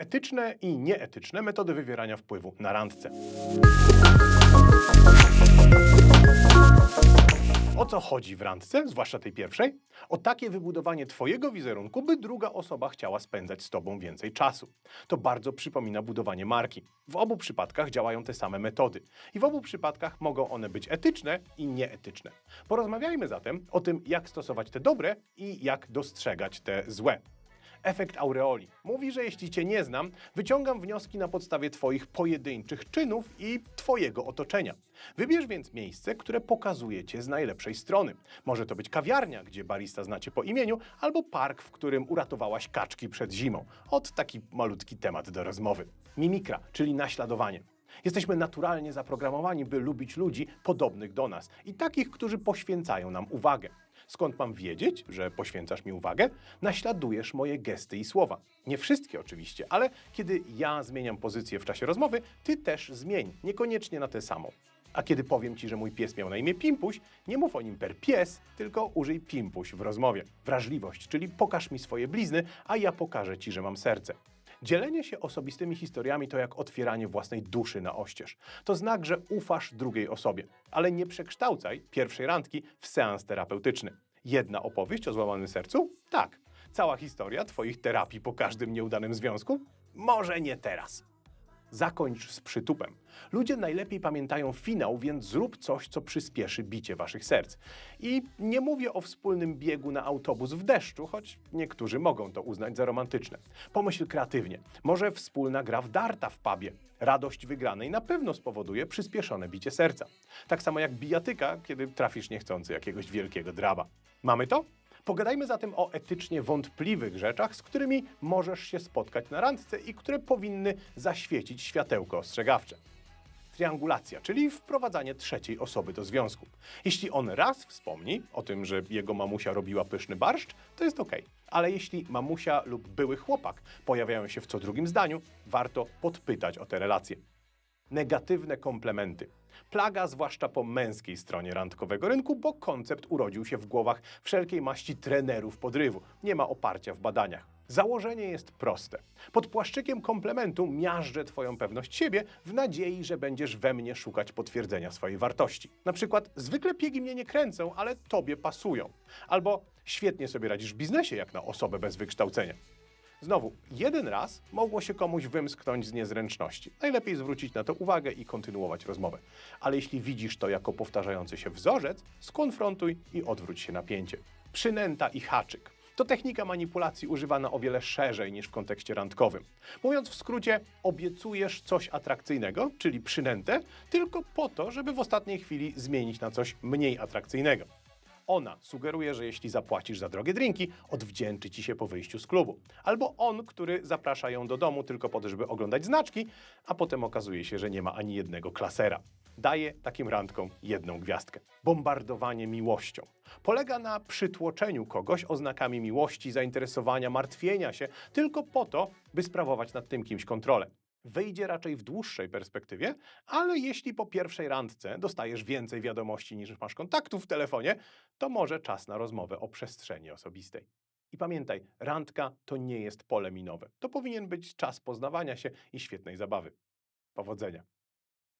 Etyczne i nieetyczne metody wywierania wpływu na randce. O co chodzi w randce, zwłaszcza tej pierwszej? O takie wybudowanie Twojego wizerunku, by druga osoba chciała spędzać z Tobą więcej czasu. To bardzo przypomina budowanie marki. W obu przypadkach działają te same metody. I w obu przypadkach mogą one być etyczne i nieetyczne. Porozmawiajmy zatem o tym, jak stosować te dobre i jak dostrzegać te złe. Efekt aureoli mówi, że jeśli Cię nie znam, wyciągam wnioski na podstawie Twoich pojedynczych czynów i Twojego otoczenia. Wybierz więc miejsce, które pokazuje Cię z najlepszej strony. Może to być kawiarnia, gdzie barista znacie po imieniu, albo park, w którym uratowałaś kaczki przed zimą. Ot taki malutki temat do rozmowy. Mimikra, czyli naśladowanie. Jesteśmy naturalnie zaprogramowani, by lubić ludzi podobnych do nas i takich, którzy poświęcają nam uwagę. Skąd mam wiedzieć, że poświęcasz mi uwagę? Naśladujesz moje gesty i słowa. Nie wszystkie oczywiście, ale kiedy ja zmieniam pozycję w czasie rozmowy, ty też zmień, niekoniecznie na tę samą. A kiedy powiem ci, że mój pies miał na imię Pimpuś, nie mów o nim per pies, tylko użyj Pimpuś w rozmowie. Wrażliwość, czyli pokaż mi swoje blizny, a ja pokażę ci, że mam serce. Dzielenie się osobistymi historiami to jak otwieranie własnej duszy na oścież. To znak, że ufasz drugiej osobie, ale nie przekształcaj pierwszej randki w seans terapeutyczny. Jedna opowieść o złamanym sercu? Tak. Cała historia Twoich terapii po każdym nieudanym związku? Może nie teraz. Zakończ z przytupem. Ludzie najlepiej pamiętają finał, więc zrób coś, co przyspieszy bicie waszych serc. I nie mówię o wspólnym biegu na autobus w deszczu, choć niektórzy mogą to uznać za romantyczne. Pomyśl kreatywnie. Może wspólna gra w darta w pubie. Radość wygranej na pewno spowoduje przyspieszone bicie serca. Tak samo jak bijatyka, kiedy trafisz niechcący jakiegoś wielkiego draba. Mamy to? Pogadajmy zatem o etycznie wątpliwych rzeczach, z którymi możesz się spotkać na randce i które powinny zaświecić światełko ostrzegawcze. Triangulacja, czyli wprowadzanie trzeciej osoby do związku. Jeśli on raz wspomni o tym, że jego mamusia robiła pyszny barszcz, to jest ok. Ale jeśli mamusia lub były chłopak pojawiają się w co drugim zdaniu, warto podpytać o te relacje negatywne komplementy. Plaga zwłaszcza po męskiej stronie randkowego rynku, bo koncept urodził się w głowach wszelkiej maści trenerów podrywu. Nie ma oparcia w badaniach. Założenie jest proste. Pod płaszczykiem komplementu miażdżę Twoją pewność siebie w nadziei, że będziesz we mnie szukać potwierdzenia swojej wartości. Na przykład, zwykle piegi mnie nie kręcą, ale Tobie pasują. Albo świetnie sobie radzisz w biznesie, jak na osobę bez wykształcenia. Znowu, jeden raz mogło się komuś wymsknąć z niezręczności. Najlepiej zwrócić na to uwagę i kontynuować rozmowę. Ale jeśli widzisz to jako powtarzający się wzorzec, skonfrontuj i odwróć się napięcie. Przynęta i haczyk. To technika manipulacji używana o wiele szerzej niż w kontekście randkowym. Mówiąc w skrócie, obiecujesz coś atrakcyjnego, czyli przynętę, tylko po to, żeby w ostatniej chwili zmienić na coś mniej atrakcyjnego. Ona sugeruje, że jeśli zapłacisz za drogie drinki, odwdzięczy ci się po wyjściu z klubu. Albo on, który zaprasza ją do domu tylko po to, żeby oglądać znaczki, a potem okazuje się, że nie ma ani jednego klasera. Daje takim randkom jedną gwiazdkę. Bombardowanie miłością. Polega na przytłoczeniu kogoś oznakami miłości, zainteresowania, martwienia się, tylko po to, by sprawować nad tym kimś kontrolę wyjdzie raczej w dłuższej perspektywie, ale jeśli po pierwszej randce dostajesz więcej wiadomości niż masz kontaktów w telefonie, to może czas na rozmowę o przestrzeni osobistej. I pamiętaj, randka to nie jest pole minowe. To powinien być czas poznawania się i świetnej zabawy. Powodzenia.